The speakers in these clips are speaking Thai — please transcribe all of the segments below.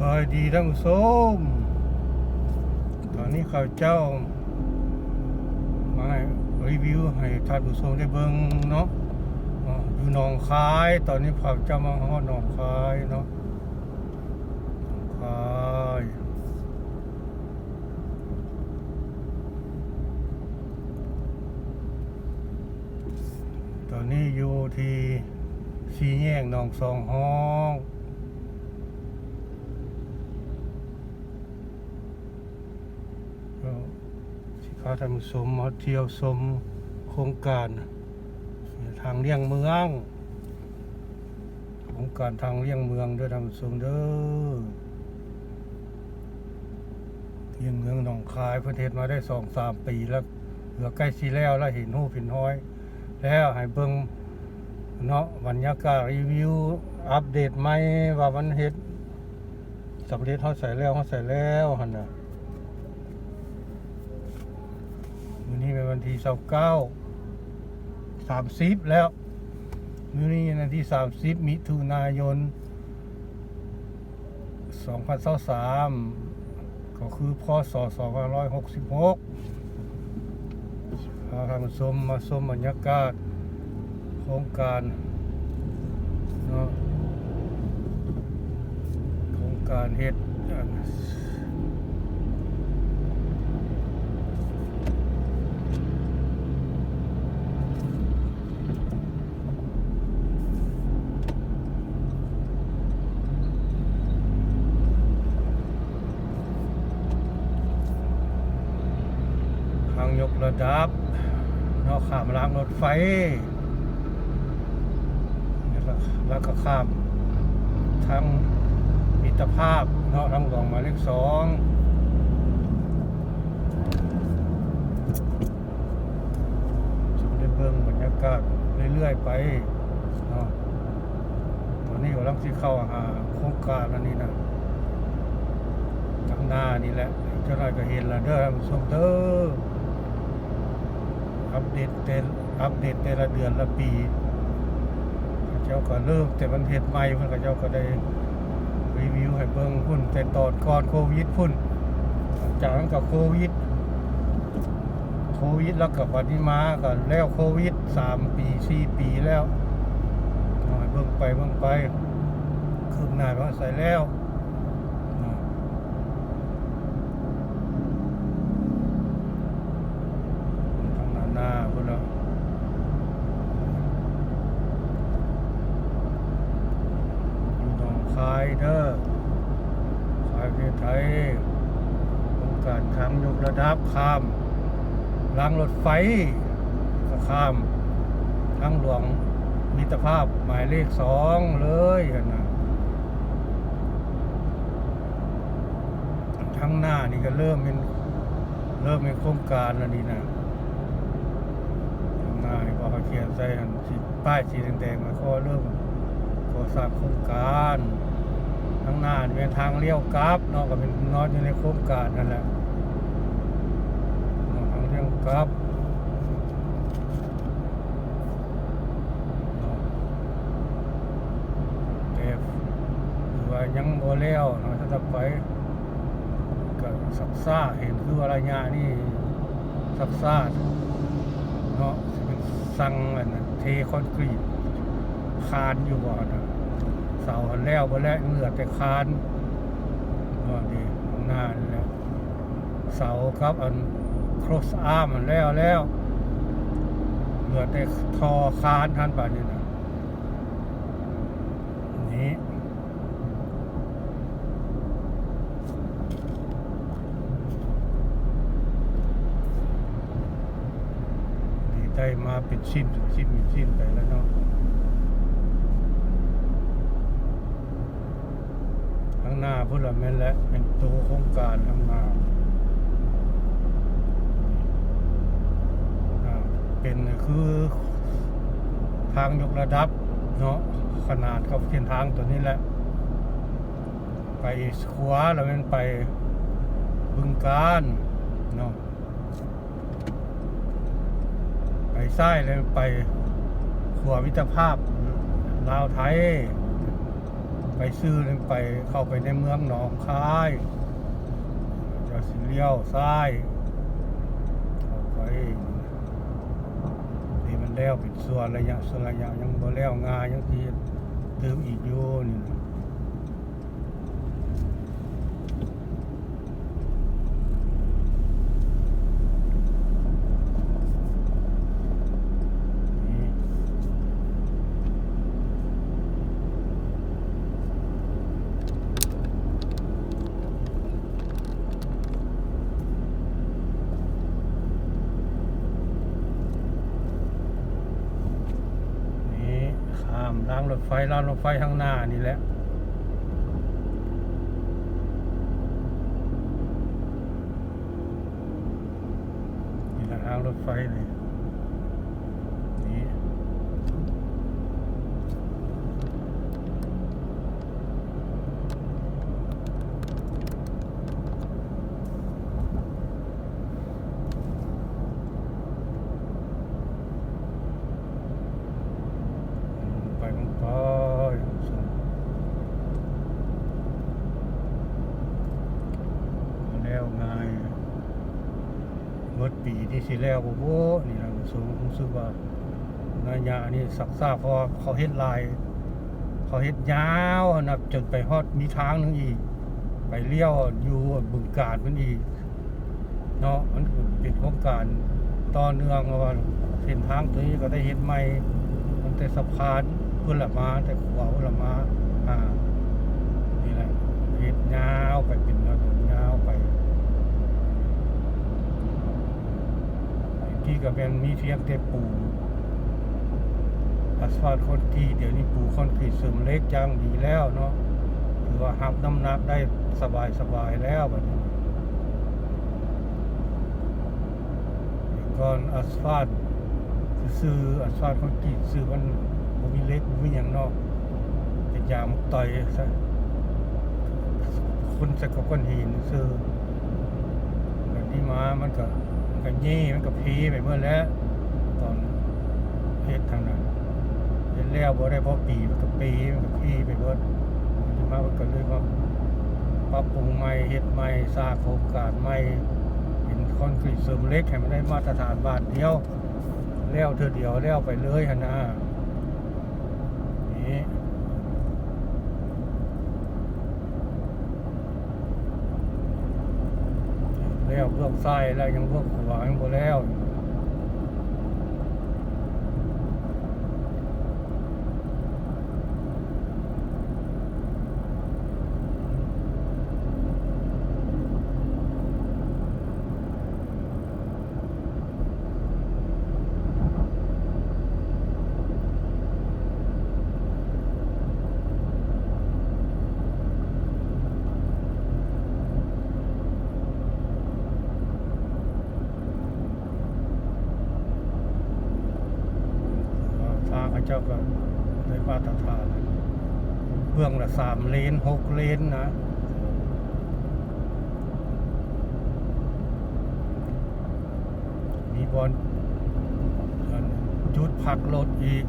สวัสดีท่านผู้ชมตอนนี้ข้าเจ้า มารีวิวให้ท่านผู้ชมได้เบิ่งเนาะอยู่หนองคาย ตอนนี้ข้าเจ้ามาฮอดหนองคายเนาะคายตอนนี้อยู่ที่สีแยกหนองสองห้อง ก็สิพาท่านผู้ชมมาเที่ยวชมโครงการทางเลี่ยงเมืองโครงการทางเลี่ยงเมืองด้อท่านผู้ชมเด้อเลี่ยงเมืองหนองคายประเทศมาได้สองสามปีแล้วเหลือใกล้สีแล้วแล้วเห็นหูเห็นห้อย แล้วให้เบิ่งเนาะบรรยากาศรีวิวอัปเดตใหม่ว่ามันเฮ็ดสำเร็จเฮาใส่แล้วเฮาใส่แล้วหันน่ะ วันนี้เป็นวันที่สิบเก้าสามสิบแล้ววันนี้วันที่สามสิบมิถุนายนสองพันสสามก็คือพศสองพันร้อยหกสิบหกพาทานผู้ชมมาชมบรรยากาศโครงการเนาะโครงการเฮ็ดอัน ทางยกระดับเนาะข้ามรางรถไฟ แล้วก็แล้วก็ข้ามทางมิตรภาพเนาะทางหลวงหมายเลขสองจะได้เบิ่งบรรยากาศเรื่อยๆไปเนาะตอนนี้กำลังที่เข้าหาโครงการอันนี้นะทางหน้านี่แหละเจ้าหน่อยก็เห็นล้วเด้อท่านผู้ชมเด้ออัปเดตเตน อัปเดตแต่ละเดือนละปีเจ้าก็เริ่มแต่มันเฮ็ดใหม่เพิ่อนก็เจ้าก็ได้รีวิวให้เบิ่งพุ่นแต่ตอนก่อนโควิดพุ่นหลังจากนั้นก็โควิด โควิดแล้วก็วันนี้มาก็แล้วโควิดสามปีสี่ปีแล้วเอาให้เบิ่งไปเบิ่งไปคืบหน้าก็ใส่แล้วเนาะ ทางหน้าหน้าพุ่นแล้วอยู่หนองคายเด้อคายประเทศไทยโครงการทางยกระดับข้าม รางรถไฟก็ข้ามทางหลวงมิตรภาพหมายเลขสองเลยนะทางหน้านี่ก็เริ่มเป็นเริ่มเป็นโครงการแล้วนี่นะข้างหน้านี่ก็เขาเขียนใส่อันสีป้ายสีแดงๆมาข้อเริ่มก่อสร้างโครงการข้างหน้านี่เป็นทางเลี้ยวกราฟนาะก็เป็นนอนอยู่ในโครงการนั่นแหละางเลี้ยวกราฟเนาะแต่ถือว่ายังบ่แล้วเนาะถ้าจะไปก็สักซ่าเห็นคืออะไรงี้ยนี่สักซ่าเนาะสิเป็นสั่งอันะเทคอนกรีตคานอยู่บ่อนะเสาหันแล้วบ่แล้วเหลือแต่คานเนาดีหน้านแหละเสาครับอัน ครสอาร์มแล้วแล้วเหลือแต่ทอคานท่านป่านนี้นะนี่ดีได้มาเป็นชิ้นเป็นชิ้นเป็นชิ้นไปแล้วเนาะข้างหน้าพุ่นละแม่นและเป็นตัวโครงการข้างหน้าอ่า เป็นคือทางยกระดับเนาะขนาดกับเส้นทางตัวนี้แหละ ไปขวาแล้วมันไปบึงการเนาะไปไส้เลยไปขัวมิตรภาพลาวไทย ไปซื้อนั่นไปเข้าไปในเมืองหนองคายจะสิเลี้ยวซ้ายเข้าไป แล้วเป็นส่วนระยะส่วนระยะยังบ่แล้วงายังที่เติมอีกอยู่นี่นะนี่ นี่ข้าม รางรถไฟข้างหน้านี่แหละนี่แหละรางรถไฟเลยนี่ไปมันไปแล้วไงเมื่อปีที่สิ แล้วโอ้โหนี่นะสูงรู้สึกว่านายานี่สักซาเพราะเขาเฮ็ดลาย เขาเฮ็ดยาวนะจนไปฮอดมีทางนึงอีก ไปเลี้ยวอยู่บึงกาดมันอีกเนาะมันเป็นโครงการต่อเนื่องว่าเส้นทางตัวนี้ก็ได้เฮ็ดใหม่ตั้งแต่สะพานพุ่นละมาแต่ขวาพุ่นละมาอ่านี่แหละเฮ็ดยาวไปเป็นถนนยาวไป ที่ก็เป็นมีเพียงแต่ปูอัสฟาลต์คอนกรีตเดี๋ยวนี้ปูคอนกรีตเสริมเล็กจังดีแล้วเนาะถือว่าหับน้ำหนักได้สบายสบายแล้วบัดนี้ก่อนอัสฟาลต์ซื้ออัสฟาลต์คอนกรีตซื้อมันบ่มีเล็กบ่มีหยังนาะเป็นยางต่อยซะคนใส่กับก้อนหินซื้อแบบนี้มามันก็ ก็เย่มันก็พีไปเมื่อแล้ว ตอนเฮ็ดทางนั้นเฮ็ดแล้วบ่ได้พอปีมันก็ปีมันก็พีไปเบิดที่มามันก็เลยมาปรับปรุงใหม่เฮ็ดใหม่สร้างโครงการใหม่เป็นคอนกรีตเสริมเล็กให้มันได้มาตรฐานบาทเดียวแล้วเธอเดียวแล้วไปเลยฮะนะนี่ แล้วพวกไส้แล้วยังพวกหัวางหมดแล้ว ทาง เจ้าก็ได้มาตรฐานเบื้องละสามเลนหกเลนนะมีบอลจุดพักรถอีก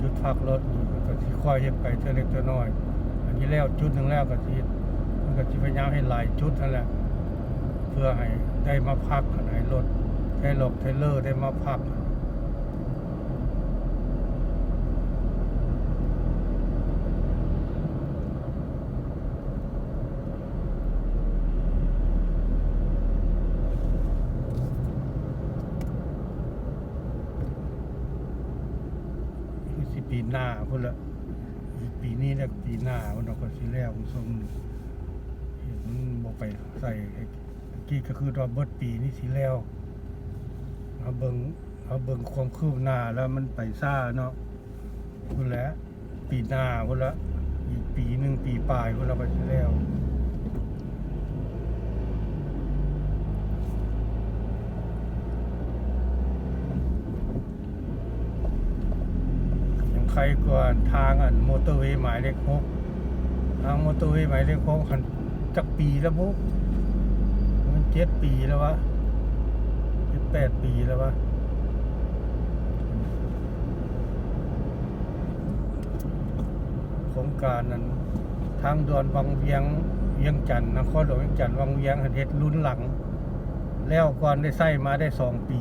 จุดพักรถอีกก็ที่ค่อยเห็นไปเท่าเล็กเท่าน้อย อันนี้แล้วจุดหนึ่งแล้วก็ที่มันก็ที่พยายามให้หลายจุดนั่นแหละ เพื่อให้ได้มาพักให้รถให้รถเทเลอร์ได้มาพักคือสิปี หน้าพุ่นละปีนี้แล้วก็ปีหน้าพุ่นเราก็สิแล้วสมส่งเห็นมันบ่ไปใส่ไอ้กี้ก็คือว่าเบิดปีนี้สิแล้วเอาเบิ่งเอาเบิ่งความคืบหน้าแล้วมันไปซ่าเนาะพุ่นแหละปีหน้าพุ่นละอีกปีหนึ่งปีปลายพุ่นเราไปสิแล้ว ยัง ใครกว่าทางอันมอเตอร์เวย์หมายเลขหกทางมอเตอร์เวย์หมายเลขหกหันจักปีแล้วปุ๊มันเจ็ดปีแล้ววะเจ็ดแปดปีแล้ววะโครงการนั้น ทางด่วนวังเวียงเวียงจันทน์นครหลวงเวียงจันทน์วังเวียงฮันเฮ็ดรุ่นหลัง แล้วก่อนได้ใช้มาได้สองปี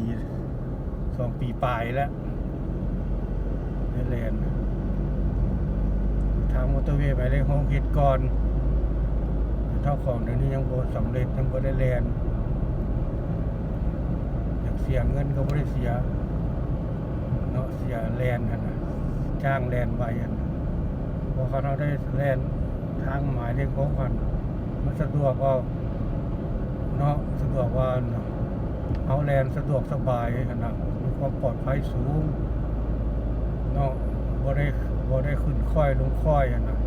สองปีปลายแล้ว แลนด์ทางมอเตอร์เวย์ไปเลยห้องเฮ็ดก่อนเท่าของเดี๋ยวนี้ยังโบ่สำเร็จยังบ่ได้แลนด์อยากเสียเงินก็บ่ได้เสียเนาะเสียแลนกันะจ้างแลนไว้นะพอเขาเราได้แลนทางหมายเลขของกันมันสะดวกก็เนาะสะดวกว่าเอาแลนสะดวกสบายอันนะมีความปลอดภัยสูง เนาะบ่ได้บ่ได้ขึ้นค่อยลงค่อยอันนะ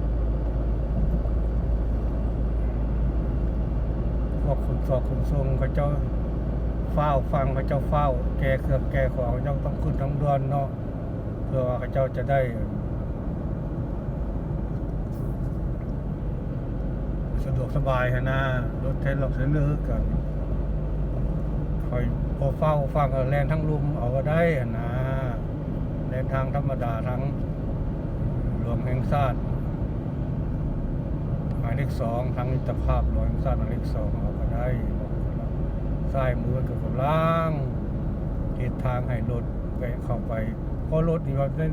พวกคุณสอบคุณทรงเขาเจ้าเฝ้าฟังพระเจ้าเฝ้า แก่เครื่องแก่ของพระเจ้าต้องขึ้นทั้งดวนเนาะเพื่อว่าพระเจ้าจะได้สะดวกสบายฮะนะรถเทนหลอกเส้นเลือกกันคอยพอเฝ้าฟังแลนทั้งลุมเอาก็ได้นะ แลนทางธรรมดาทั้งหลวงแห่งชาติหมายเลขสองทั้งมิตรภาพหลวงแห่งชาติหมายเลขสองเอาก็ได้ซ้ายมือกับกำลังทิศทางให้รถไปเข้าไปเพราะรถนี่ว่าได้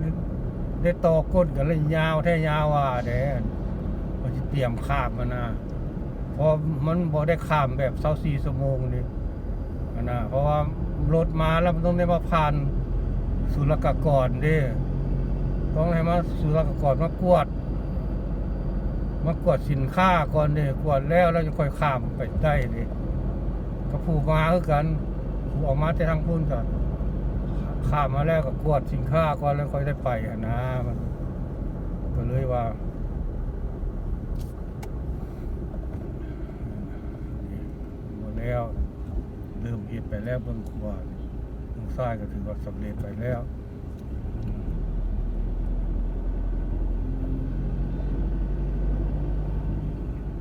ได้ต่อก้นกันเลยยาวแท้ยาวว่าแดนมันจะเตรียมข้ามมันนะเพราะมันบ่ได้ข้ามแบบเ้าสี่ชั่วโมงนี่อันนะเพราะว่ารถมาแล้วมันต้องได้มาผ่าน สุลกากรเด้ต้องให้มาสุลกากรมากวด มากวดสินค้าก่อนเด้กวดแล้วแล้วจะค่อยข้ามไปได้เด้ก็ผูกมาคือกันผูกออกมาแต่ทางพุ่นกันข้ามมาแล้วก็กวดสินค้าก่อนแล้วค่อยได้ไปนะมันก็เลยว่าหมดแล้วเริ่มเฮ็ดไปแล้วเบิ่งขวาเบิ่งซ้ายก็ถือว่าสำเร็จไปแล้วอืม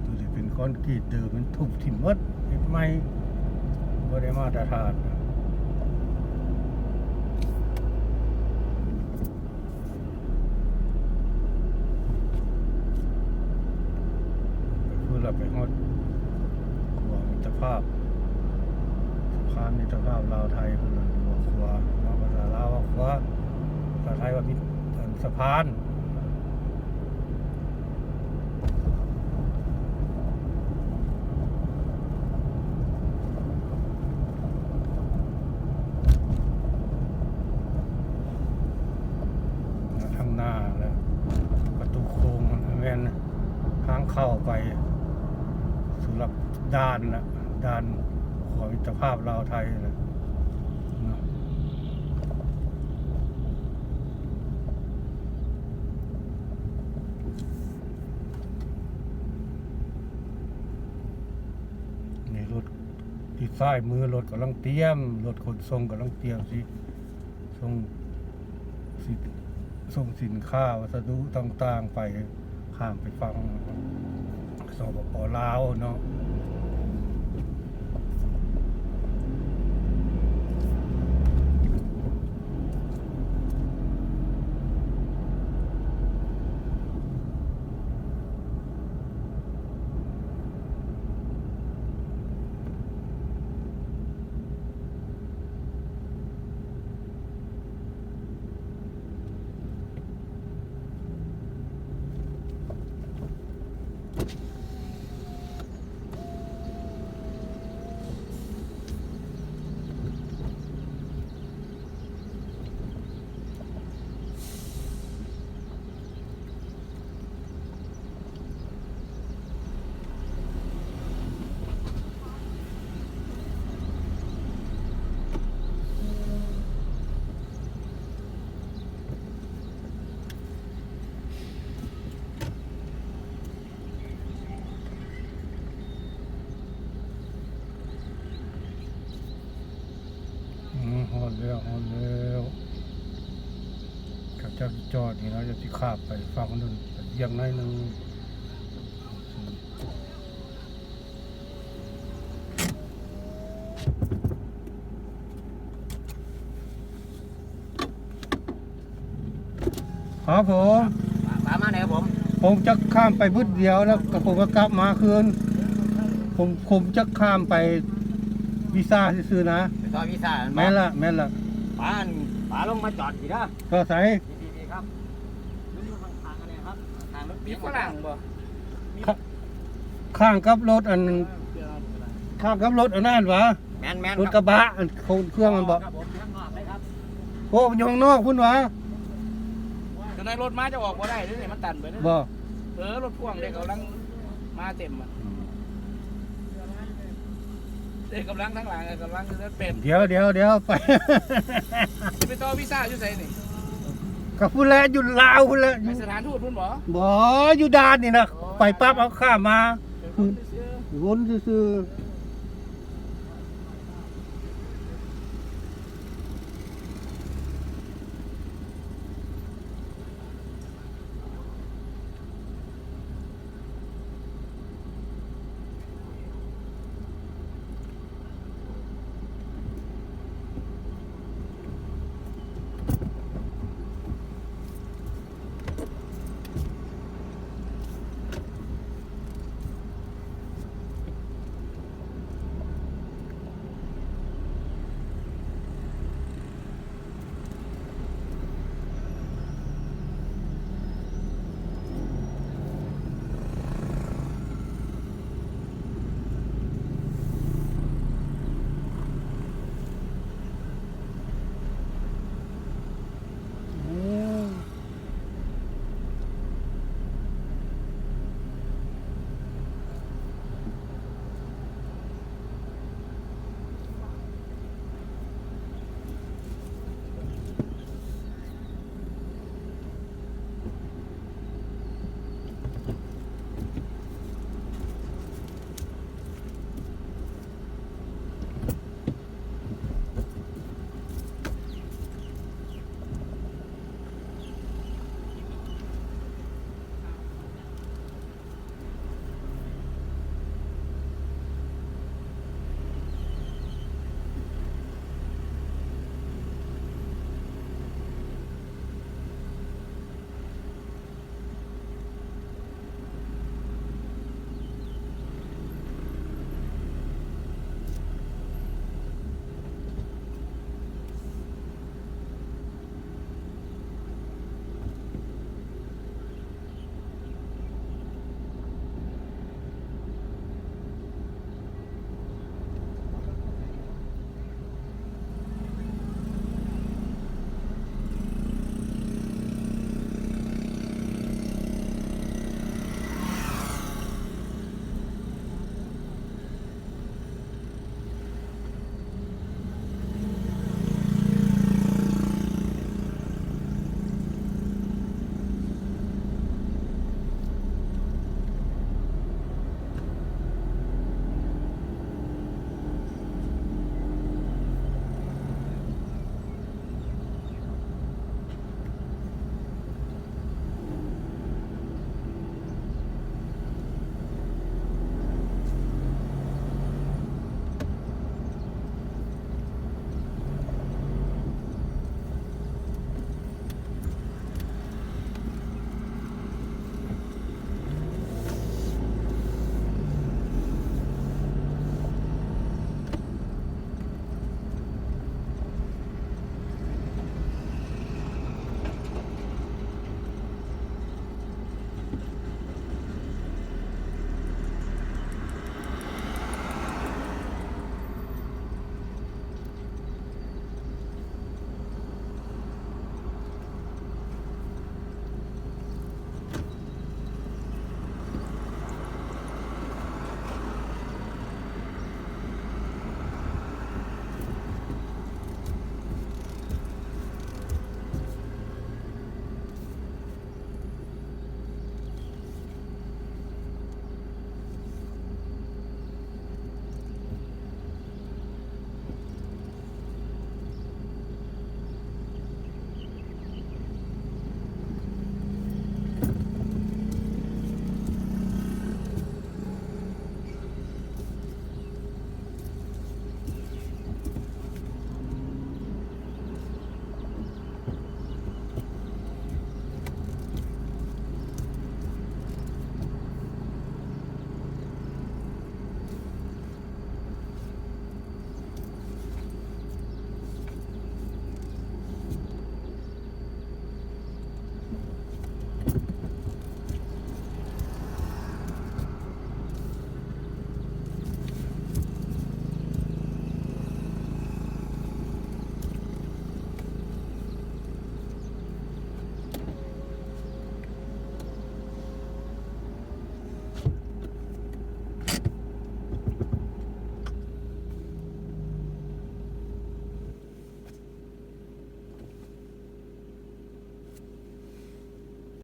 ตัวที่เป็นก้อนกรีดเดิมมันทุบทิ่มมดเฮ็ดใหม่บ่ได้มาตรฐานก็คือเราไปฮอดหัวมิตรภาพสะพานมิตรภาพลาวไทยพุ่นน่ะหัว ขวเนาภาษาลาวว่าขวาภาษาไทยว่ามิตรเอ่อสะพานทางหน้าแล้วประตูโค้งแม่นทางเข้าไปสำหรับด้านนะด้านของมิตรภาพลาวไทยนะเนาะนี่รถที่ ซ้ายมือรถกำลังเตรียมรถขนส่งกำลังเตรียมสิส่งสิส่งสินค้าวัสดุต่างๆ ไปข้ามไปฟังสปปลาวเนาะอืมฮอดแล้วฮอดแล้วกับเจ้าจอดนี่เราจะสิข้ามไปฟังนู่นเยังน้อยหนึงครับผมปลามาไหนครับผม ผมจะข้ามไปบึดเดียวแล้วก็ผมก็กลับมาคืน ผมผมจะข้ามไปวีซ่าซื้อๆนะไปต่อวีซ่าแม่นละแม่นละป้านป้าลงมาจอดสินะก็ใส่ ดีๆครับนี่มันทางกันเนี่ยครับทางรถ มีฝรั่งบ่ข้างกับรถอัน ข้างกับรถอันนั้นวะแมนแมนรถกระบะอันเครื่องมันบอกครับผมข้างนอกเลยครับโอ้ยองนอกพุ่นวะจะในรถมาจะออกบ่ได้เด้อนี่มันตันไปเด้อบ่เออรถพ่วงเด็กกำลังมาเต็มอะเด็กกำลังทั้งหลังอะกำลังจะเป็นเดี๋ยวเดี๋ยวเดี๋ยวไปไปต่อวีซ่าอยู่ไสนี่ กับพุ่นแหละอยู่ลาวพุ่นแหละอไปยู่สถานทูตพุ่นบ่บ่อยู่ด่านนี่นะไปปั๊บเอาข้ามมาเป็นคนซื้อวนซื่อๆ